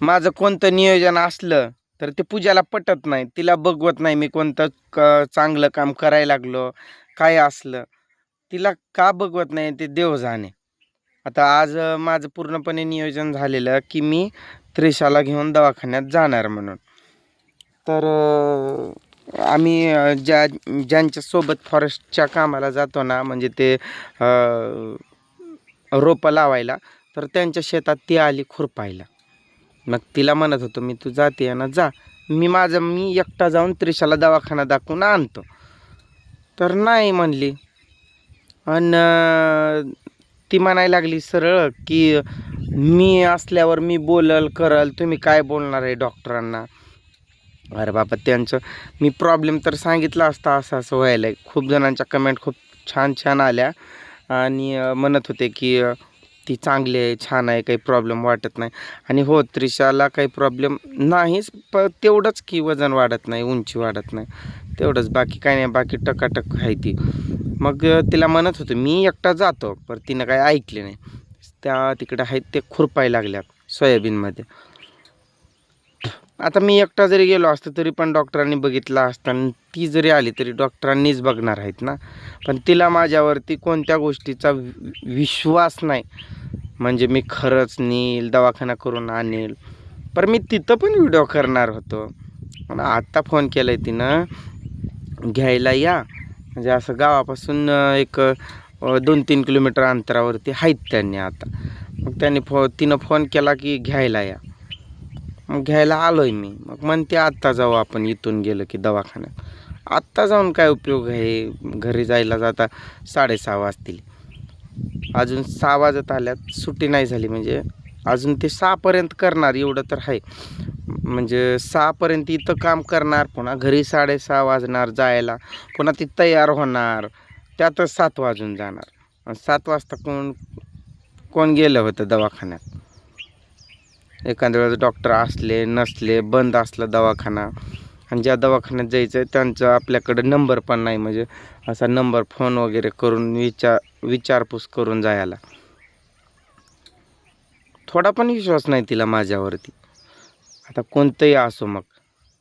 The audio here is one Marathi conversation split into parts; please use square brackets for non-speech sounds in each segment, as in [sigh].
माझं कोणतं नियोजन असलं तर ते पूजाला पटत नाही. तिला बघवत नाही मी कोणतं क चांगलं काम करायला लागलो काय असलं. तिला का बघवत नाही ते देव जाणे. आता आज माझं पूर्णपणे नियोजन झालेलं की मी त्रिशाला घेऊन दवाखान्यात जाणार म्हणून. तर आम्ही ज्या ज्यांच्यासोबत फॉरेस्टच्या कामाला जातो ना म्हणजे ते रोपं लावायला तर त्यांच्या शेतात ती आली खुरपायला. मग तिला म्हणत होतो मी तू जाते ना जा. मी माझं मी एकटा जाऊन त्रिशाला दवाखाना दाखवून आणतो. तर नाही म्हणली. आणि ती म्हणायला लागली सरळ की मी असल्यावर मी बोलल करल तुम्ही काय बोलणार आहे डॉक्टरांना? अरे बाबा त्यांचं मी प्रॉब्लेम तर सांगितला असता असं असं व्हायला खूप जणांच्या कमेंट खूप छान छान आल्या. आणि म्हणत होते की ती चांगली आहे छान आहे काही प्रॉब्लेम वाटत नाही. आणि हो त्रिशाला काही प्रॉब्लेम नाहीच प तेवढंच की वजन वाढत नाही उंची वाढत नाही. तेवढंच बाकी काही नाही बाकी टकाटक आहे ती. मग तिला म्हणत होतो मी एकटा जातो. पण तिनं काही ऐकले नाही. त्या तिकडे आहेत ते खुरपायला लागल्यात सोयाबीनमध्ये. आता मी एकटा जरी गेलो असतो तरी पण डॉक्टरांनी बघितलं असतं आणि ती जरी आली तरी डॉक्टरांनीच बघणार आहेत ना. पण तिला माझ्यावरती कोणत्या गोष्टीचा वि- विश्वास नाही. म्हणजे मी खरंच नेईल दवाखाना करून आणेल. पर मी तिथं पण व्हिडिओ करणार होतो. पण आत्ता फोन केला आहे तिनं. घ्यायला या. म्हणजे असं गावापासून एक दोन तीन किलोमीटर अंतरावरती आहेत त्यांनी आता. मग त्यांनी फो तिनं फोन केला की घ्यायला या. मग घ्यायला आलो आहे मी. मग म्हणते आत्ता जाऊ आपण इथून गेलो की दवाखान्यात. आत्ता जाऊन काय उपयोग आहे? घरी जायला जाता साडेसहा वाजतील. अजून सहा वाजत आल्यात. सुट्टी नाही झाली म्हणजे. अजून ते सहापर्यंत करणार एवढं तर आहे. म्हणजे सहापर्यंत इथं काम करणार पुन्हा घरी साडेसहा वाजणार जायला. पुन्हा ती तयार होणार. त्यातच सात वाजून जाणार. सात वाजता कोण कोण गेलं होतं दवाखान्यात? एखाद्या वेळेस डॉक्टर असले नसले बंद असला दवाखाना. आणि ज्या दवाखान्यात जायचं आहे त्यांचा आपल्याकडं नंबर पण नाही. म्हणजे असा नंबर फोन वगैरे करून विचार विचारपूस करून जायला. थोडा पण विश्वास नाही तिला माझ्यावरती. आता कोणतंही असो मग.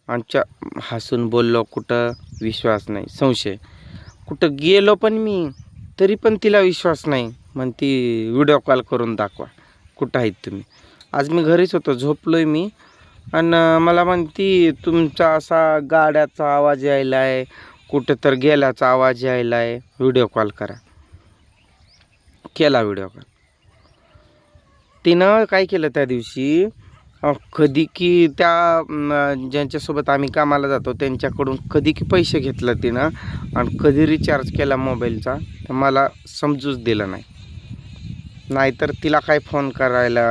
आमच्या हसून बोललो कुठं विश्वास नाही संशय. कुठं गेलो पण मी तरी पण तिला विश्वास नाही. मग ती व्हिडिओ कॉल करून दाखवा. कुठं आहेत तुम्ही? आज मी घरीच होतो झोपलो आहे मी. आणि मला म्हणती तुमचा असा गाड्याचा आवाज यायला आहे कुठं तर गेल्याचा आवाज यायला आहे व्हिडिओ कॉल करा. केला व्हिडिओ कॉल. तिनं काय केलं त्या दिवशी कधी की त्या ज्यांच्यासोबत आम्ही कामाला जातो त्यांच्याकडून कधी की पैसे घेतलं तिनं आणि कधी रिचार्ज केला मोबाईलचा तर मला समजूच दिलं नाही. नाहीतर तिला काय फोन करायला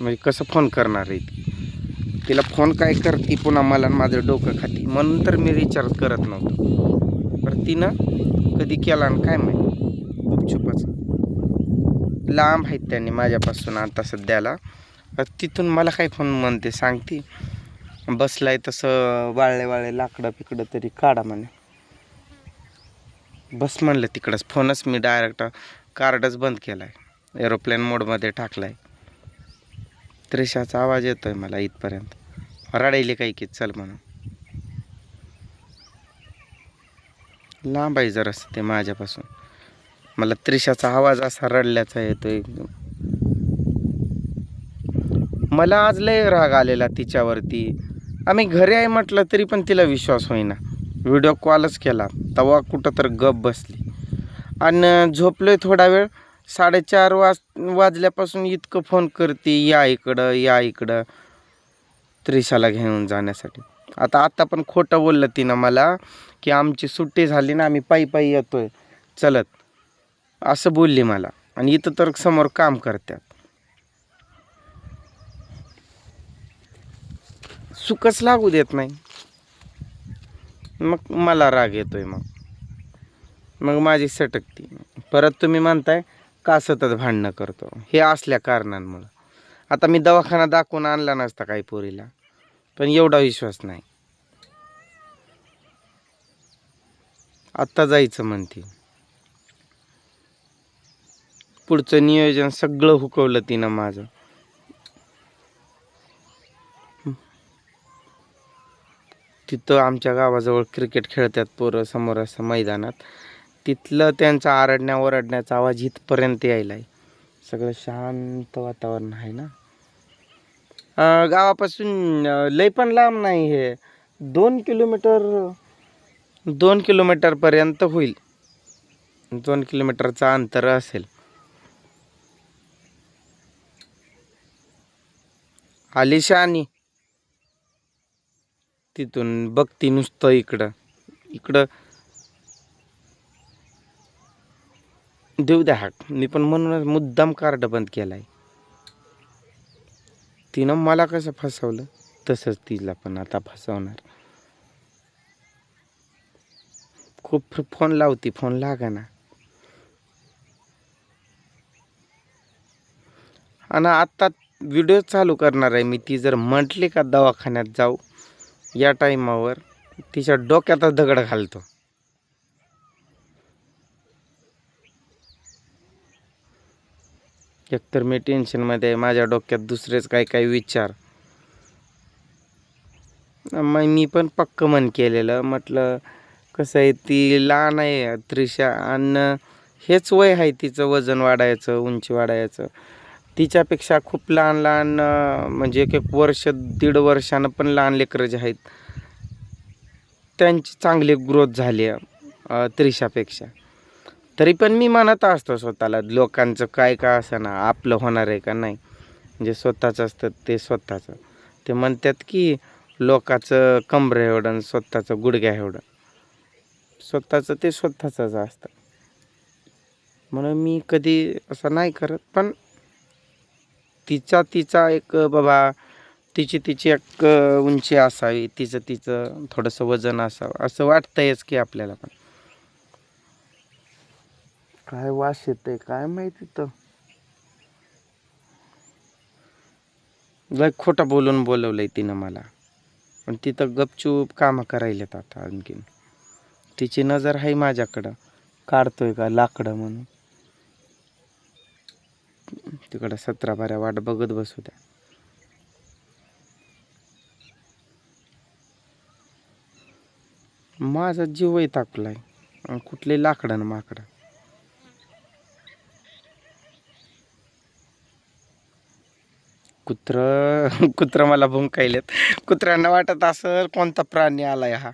म्हणजे कसं फोन करणार आहे ती? तिला फोन काय करते पुन्हा मला आणि माझं डोकं खाती. म्हणून तर मी रिचार्ज करत नव्हतो. तर तिनं कधी केला आणि काय माहिती? गुपचुपच लांब आहेत त्यांनी माझ्यापासून आता सध्याला. तिथून मला काय फोन म्हणते सांगते बसलाय तसं वाळले वाळले लाकडं पिकडं तरी काढा म्हणे. बस म्हणलं तिकडंच. फोनच मी डायरेक्ट कार्डच बंद केला आहे एरोप्लेन मोडमध्ये टाकला आहे त्रिशाचा आवाज येतोय मला इथपर्यंत. रडायली काही की चल म्हणून. लांब आहे जरासं ते माझ्यापासून. मला त्रिशाचा आवाज असा रडल्याचा येतो एकदम. मला आज लय राग आलेला तिच्यावरती. आम्ही घरी आहे म्हटलं तरी पण तिला विश्वास होईना. व्हिडिओ कॉलच केला. तवा कुठं तर गप बसली. आणि झोपलोय थोडा वेळ. साडेचार वाज वाजल्यापासून इतकं फोन करते या इकडं या इकडं. त्रिशाला घेऊन जाण्यासाठी. आता आत्ता पण खोटं बोललं तिनं मला की आमची सुट्टी झाली ना आम्ही पायी पायी येतोय. चलत. असं बोलली मला. आणि इथं तर समोर काम करतात. सुखच लागू देत नाही. मग मला राग येतोय मग. मग माझी सटकती. परत तुम्ही म्हणताय का सतत भांडणं करतो? हे असल्या कारणांमुळं. आता मी दवाखाना दाखवून आणला नसता काही पोरीला. पण एवढा विश्वास नाही. आत्ता जायचं म्हणते. पुढचं नियोजन सगळं हुकवलं तिनं माझं. तिथं आमच्या गावाजवळ क्रिकेट खेळतात पोरं समोर असं मैदानात. तिथलं त्यांचा आरडण्या ओरडण्याचा आवाज इथपर्यंत यायला आहे सगळं शांत वातावरण आहे ना? गावापासून लय पण लांब नाही हे. दोन किलोमीटर दोन किलोमीटरपर्यंत होईल. दोन किलोमीटरचं अंतर असेल. आलिशानी तिथून बघती नुसतं इकडं. इकडं. देऊ द्या हाक. मी पण म्हणूनच मुद्दाम कार्ड बंद केलाय. तिनं मला कसं फसवलं तसंच तिला पण आता फसवणार. खूप फोन लावती फोन लागा ना आणि आत्ता व्हिडिओ चालू करणार आहे मी ती जर म्हटली का दवाखान्यात जाऊ या टाईमावर तिच्या डोक्यातच दगड घालतो. एकतर मी टेन्शनमध्ये आहे. माझ्या डोक्यात दुसरेच काही काही विचार. मग मी पण पक्क मन केलेलं. म्हटलं कसं आहे ती लहान आहे त्रिशा आणि हेच वय आहे तिचं वजन वाढायचं उंची वाढायचं. तिच्यापेक्षा खूप लहान लहान म्हणजे एक एक वर्ष दीड वर्षानं पण लहान लेकरं जे आहेत त्यांची चांगली ग्रोथ झाली आहे त्रिशापेक्षा. तरी पण मी म्हणत असतो स्वतःला लोकांचं काय का असं ना आपलं होणार आहे का नाही? म्हणजे स्वतःचं असतं ते स्वतःचं. ते म्हणतात की लोकाचं कमरे एवढं स्वतःचं गुडघ्या एवढं. स्वतःचं ते स्वतःचंच असतं. म्हणून मी कधी असं नाही करत पण तिचा तिचा एक बाबा तिची तिची एक उंची असावी तिचं तिचं थोडंसं वजन असावं असं वाटतंयच की आपल्याला पण. काय वास येते काय माहिती तर. लय खोटं बोलून बोलवलंय तिनं मला. पण तिथं गपचूप कामं करायलेत आता आणखीन. तिची नजर आहे माझ्याकडं. काढतोय का लाकडं म्हणून. तिकडं सतरा बाऱ्या वाट बघत बसू द्या. माझा जीव वैतागलाय कुठले लाकडं ना माकडं. कुत्र [laughs] कुत्र मला भुंकायलेत. कुत्र्यांना वाटत असेल कोणता प्राणी आलाय हा.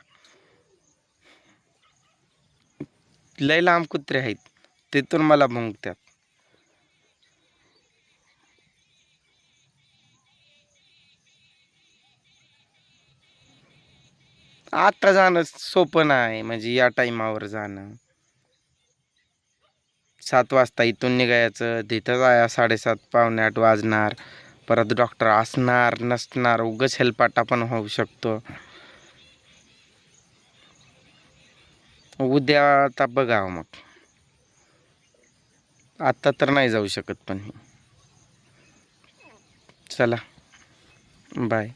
लय लांब कुत्रे आहेत. तिथून मला भुंकतात आता जाणं सोपं नाही म्हणजे या टाईमावर जाणं. सात वाजता इथून निघायचं. तिथं जाया साडेसात पावणे आठ वाजणार. परत डॉक्टर असणार नसणार उगच हेलपाटा पण होऊ शकतो. उद्या आता बघावं हो मग. आत्ता तर नाही जाऊ शकत पण चला. बाय